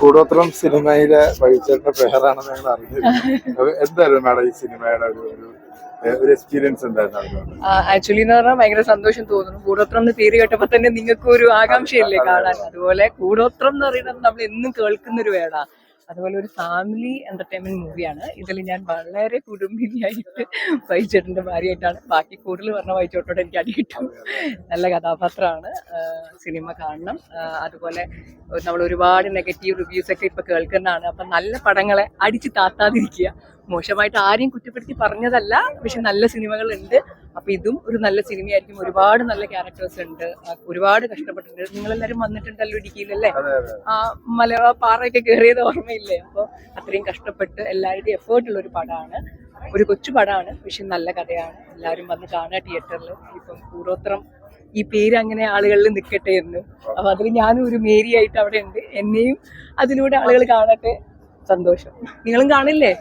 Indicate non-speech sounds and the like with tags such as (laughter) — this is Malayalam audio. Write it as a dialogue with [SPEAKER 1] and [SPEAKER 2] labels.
[SPEAKER 1] കൂടോത്രം സിനിമയിലെ വൈചേട്ടന്റെ പേരാണെന്ന് ഞങ്ങൾ അറിഞ്ഞിരുന്നു (laughs) എന്തായിരുന്നു മാഡം ഈ സിനിമയുടെ ഒരു ഒരു എക്സ്പീരിയൻസ്
[SPEAKER 2] ആക്ച്വലി എന്ന് പറഞ്ഞാൽ ഭയങ്കര സന്തോഷം തോന്നുന്നു. കൂടോത്രം എന്ന് പേര് കേട്ടപ്പോ തന്നെ നിങ്ങൾക്ക് ഒരു ആകാംക്ഷയില്ലേ കാണാൻ? അതുപോലെ കൂടോത്രം എന്ന് പറയുന്നത് നമ്മൾ എന്നും കേൾക്കുന്ന ഒരു വേടാ. അതുപോലെ ഒരു ഫാമിലി എന്റർടൈൻമെന്റ് മൂവിയാണ് ഇതിൽ ഞാൻ വളരെ കുടുംബിനിയായിട്ട് വൈചേട്ടന്റെ ഭാര്യയായിട്ടാണ്. ബാക്കി കൂടുതൽ പറഞ്ഞ വൈചോട്ടോട് എനിക്ക് അടി കിട്ടും. നല്ല കഥാപാത്രമാണ്. സിനിമ കാണണം. അതുപോലെ നമ്മൾ ഒരുപാട് നെഗറ്റീവ് റിവ്യൂസ് ഒക്കെ ഇപ്പൊ കേൾക്കുന്നതാണ്. അപ്പൊ നല്ല പടങ്ങളെ അടിച്ച് താത്താതിരിക്കുക. മോശമായിട്ട് ആരെയും കുറ്റപ്പെടുത്തി പറഞ്ഞതല്ല പക്ഷെ നല്ല സിനിമകളുണ്ട്. അപ്പൊ ഇതും ഒരു നല്ല സിനിമയായിരിക്കും. ഒരുപാട് നല്ല ക്യാരക്ടേഴ്സ് ഉണ്ട്. ഒരുപാട് കഷ്ടപ്പെട്ടിട്ടുണ്ട്. നിങ്ങളെല്ലാരും വന്നിട്ടുണ്ടല്ലോ ഇടുക്കിയിലല്ലേ? ആ മലയാള പാറയൊക്കെ കയറിയത് ഓർമ്മയില്ലേ? അപ്പോൾ അത്രയും കഷ്ടപ്പെട്ട് എല്ലാവരുടെയും എഫേർട്ട് ഉള്ള ഒരു പടമാണ് ഒരു കൊച്ചു പടമാണ് പക്ഷെ നല്ല കഥയാണ്. എല്ലാവരും വന്ന് കാണുക തിയേറ്ററിൽ ഇപ്പം കൂടോത്രം ഈ പേര് അങ്ങനെ ആളുകളിൽ നിൽക്കട്ടെ എന്ന് അപ്പൊ അതിൽ ഞാനും ഒരു മേരി ആയിട്ട് അവിടെ ഉണ്ട്. എന്നെയും അതിലൂടെ ആളുകൾ കാണട്ടെ. സന്തോഷം. നിങ്ങളും കാണില്ലേ?